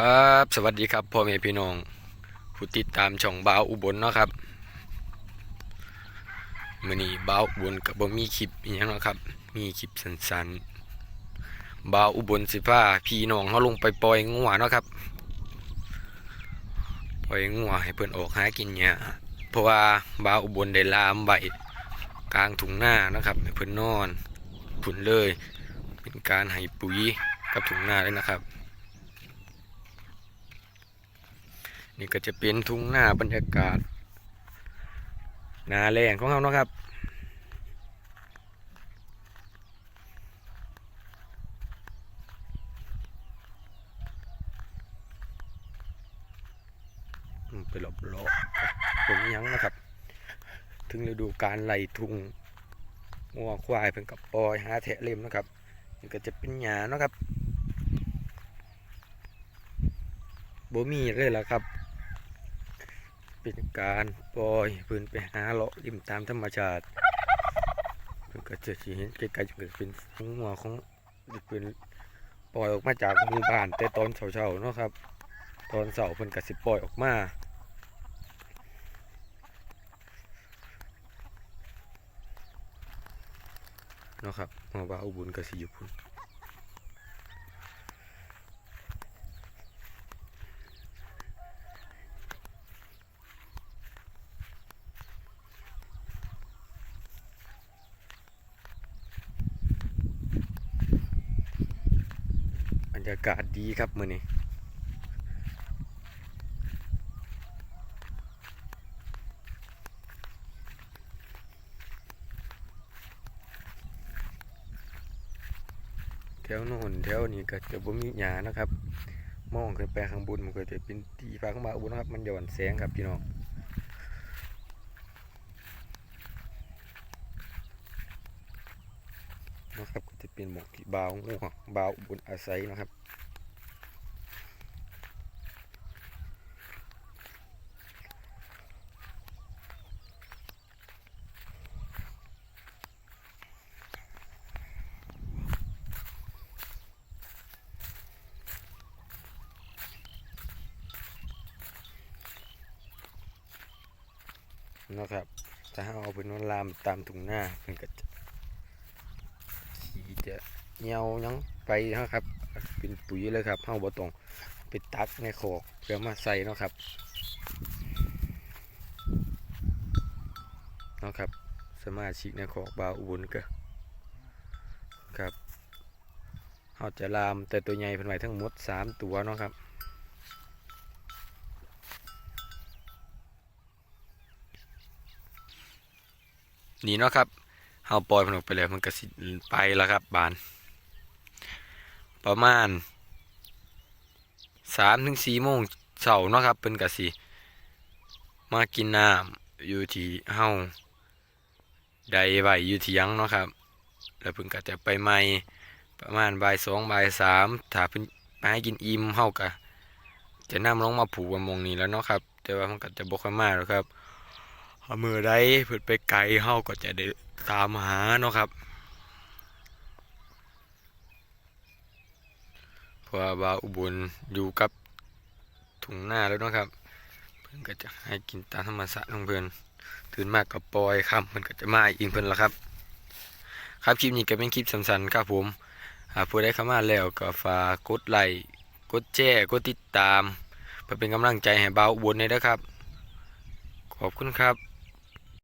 ครับสวัสดีครับพ่อแม่พี่น้องผู้ติดตามช่องบ่าวอุบลเนาะครับมื้อนี้บ่าวอุบลก็บ่มีคลิปอีหยังเนาะครับ มีคลิปสั้นๆบ่าวอุบลสิพาพี่น้องเฮาลงไปปล่อยงัวเนาะครับปล่อยงัวให้เพิ่อนออกหากินหญ้าเพราะว่าบ่าวอุบลได้ลามไว้กลางทุ่งนานะครับให้เพิ่อนนอนผุนเลย เป็นการให้ปุ๋ยกับทุ่งนาเลยนะครับ นี่ก็จะเป็นทุ่งหน้าบรรยากาศนาแรงของเราเนาะครับ ไปหลบหลบผมยังนะครับ ถึงฤดูการไล่ทุ่งงัวควายเพิ่นกับปอยหาแทะเล็มนะครับนี่ก็จะเป็นหญ้าเนาะครับบ่มีเลยล่ะครับ เป็นการปล่อยพิ่นไปหาเลาะริมตามธรรมชาติเพิ่นก็จะเห็นไกลๆจะเป็นฝูงงัวของเพิ่นปล่อยออกมาจากหมู่บ้านแต่ตอนเช้าๆเนาะครับ ตอนเสาร์เพิ่นก็สิปล่อยออกมาเนาะครับมาว่าอุบุญก็สิอยู่พุ่น รยากาศดีครับมื้อนี้แถวโน่นแถวนี้ก็จะบ่มีหญ้านะครับ มองขึ้นไปข้างบนมันก็จะเป็นที่ฟ้าข้างบนนะครับ มันหย่อนแสงครับพี่น้องนะครับก จะเป็นหมกที่บาวงัวบาวบนอาศัยนะครับนะครับ ถ้าเราเอาไปนอนลามตามถุงหน้ามันก็จะขี่ จะเหนียวหยังไปนะครับ เป็นปุ๋ยเลยครับเฮาบ่ต้องไปตักในโคอกเพื่อมาใส่เนาะครับเนาะครับ สมาชิกในโคอกบาวอุบลก็ครับเฮาจะลามแต่ตัวใหญ่เพิ่นไว้ทั้งหมดสามตัวเนาะครับนี่เนาะครับ เฮาปล่อยมันออกไปแล้วมันก็สิไปแล้วครับบาน ประมาณสามถึงสี่โมงเช้าเนาะครับเป็นกะสิมากินน้ำอยู่ที่เฮาใดไว้อยู่ที่ยังเนาะครับ แล้วเพิ่นก็จะไปใหม่ประมาณบ่ายสองบ่ายสามถ้าเพิ่นไปให้กินอิ่มเฮาก็จะนำลงมาผูกกันหมองนี้แล้วเนาะครับ แต่ว่ามันก็จะบ่ค่อยมาหรอกครับ เอามือได้เพิ่นไปไกลเฮาก็จะได้ตามหาเนาะครับเพราะว่าบาอุบลอยู่กับถุงหน้าแล้วเนาะครับ เพิ่อนก็จะให้กินตามธรรมชาติของเพิ่อนตื่นมากกับปอยค่ำเพิ่นก็จะมาอีกเพิ่อนละครับ ครับคลิปนี้ก็เป็นคลิปสั้นๆครับผมหากผู้ใดเข้ามาแล้วก็ฝากกดไลค์กดแชร์กดติดตามเพื่อเป็นกำลังใจให้บาอุบลด้วยนะครับ ขอบคุณครับ